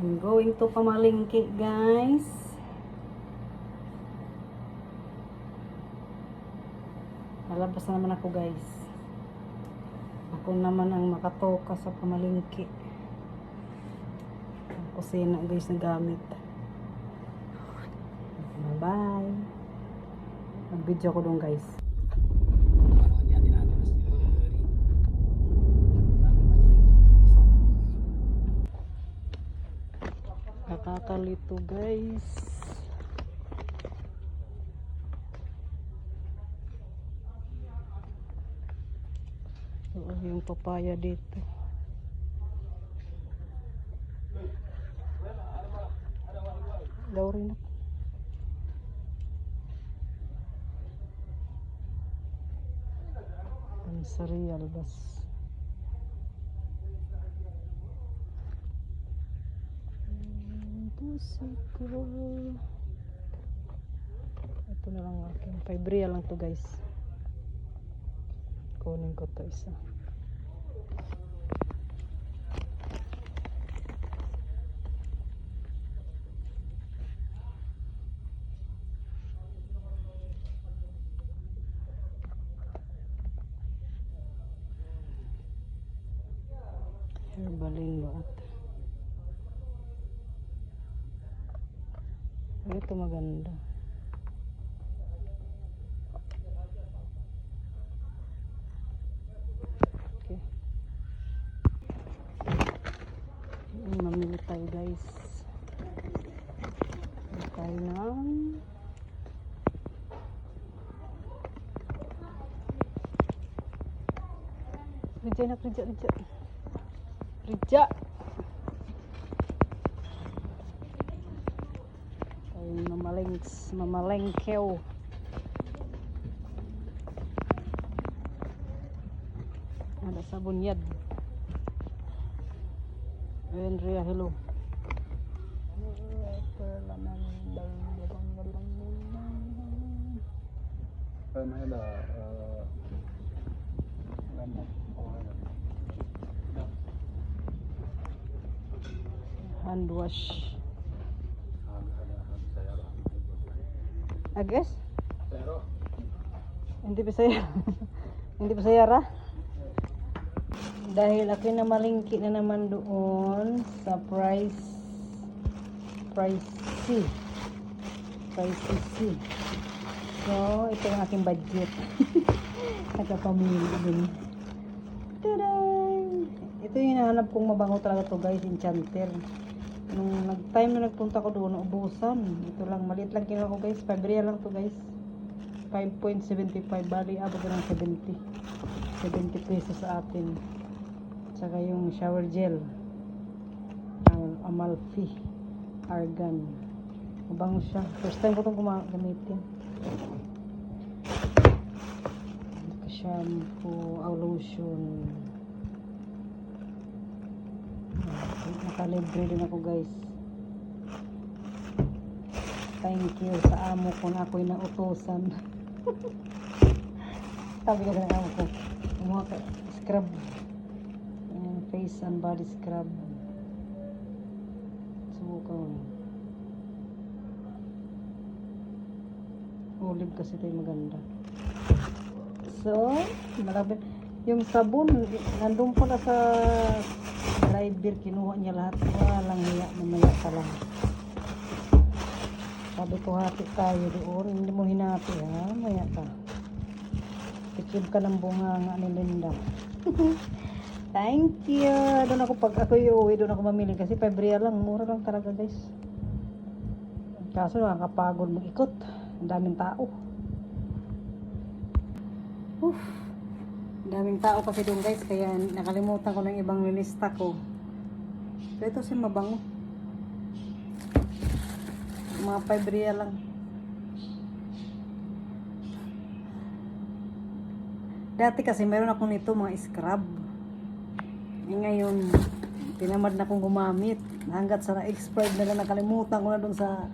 I'm going to Kamalingki, guys. Lalabas na naman ako, guys. Ako naman ang makatoka sa Kamalingki. Ang kusina, guys, na gamit. Bye-bye. Mag-video ko doon, guys. Nakakalito guys. Oo, yung papaya dito. Daw rin ako. Pansarial bas. Ko. Ito na lang akin. Fibria lang to guys. Kunin ko to isa. Herbalin ba ata? Ito maganda. Okay. Mm, Mamili tayo guys. Mamili tayo ng Ridja na, Ridja, Ridja. Ridja! mamalengkew. mamalengkew. Ada sabun yad. Andrea, hello. hand wash Agnes? Sayaro. Hindi pa saya. Hindi pa saya ra. Dahil ako na malingki na naman doon sa price price C. Price C. So, ito ang aking budget. Nakapamili din. Taday! Ito yung hinahanap kong mabango talaga to guys, enchanter. Nung nag-time na nagpunta ko doon, ubusan. Ito lang, maliit lang kinuha ko guys. 5 real lang to guys. 5.75 bali abot ng 70 70 pesos sa atin. Tsaka yung shower gel. Ang Amalfi Argan. Mabango siya. First time ko itong gamitin. Shampoo lotion nakalibre din ako guys. Thank you sa amo ko na ako'y nautosan. Sabi ko sa amo ko kumuha ka scrub. Ayan, face and body scrub. Subukan olive kasi ito maganda. So marami yung sabon nandun pala sa driver kinuha niya lahat. Walang hiya mamaya pa lang. Sabi ko hati tayo doon. Hindi mo hinati ha? Maya ka tikib ka ng bunganga ni Linda. Thank you. Doon ako pag ako iuwi doon ako mamili. Kasi 5 real lang mura lang talaga guys. Kaso nakakapagod mag-ikot. Ang daming tao. Uff. Daming tao kasi doon guys, kaya nakalimutan ko ng ibang nilista ko. Pero ito si mabango. Mga 5 real lang. Dati kasi meron ako nito mga scrub. Eh ngayon, tinamad na akong gumamit. Hanggat sa na-expired na lang nakalimutan ko na doon sa,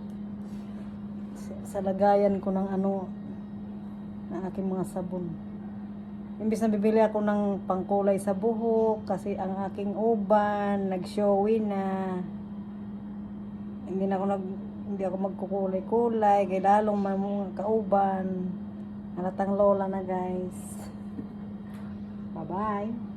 sa sa lagayan ko ng ano ng aking mga sabon. Imbis na bibili ako ng pangkulay sa buhok kasi ang aking uban nag-showy na. hindi na ako nag hindi ako magkukulay-kulay kay lalong mga kauban. Halatang lola na guys. Bye bye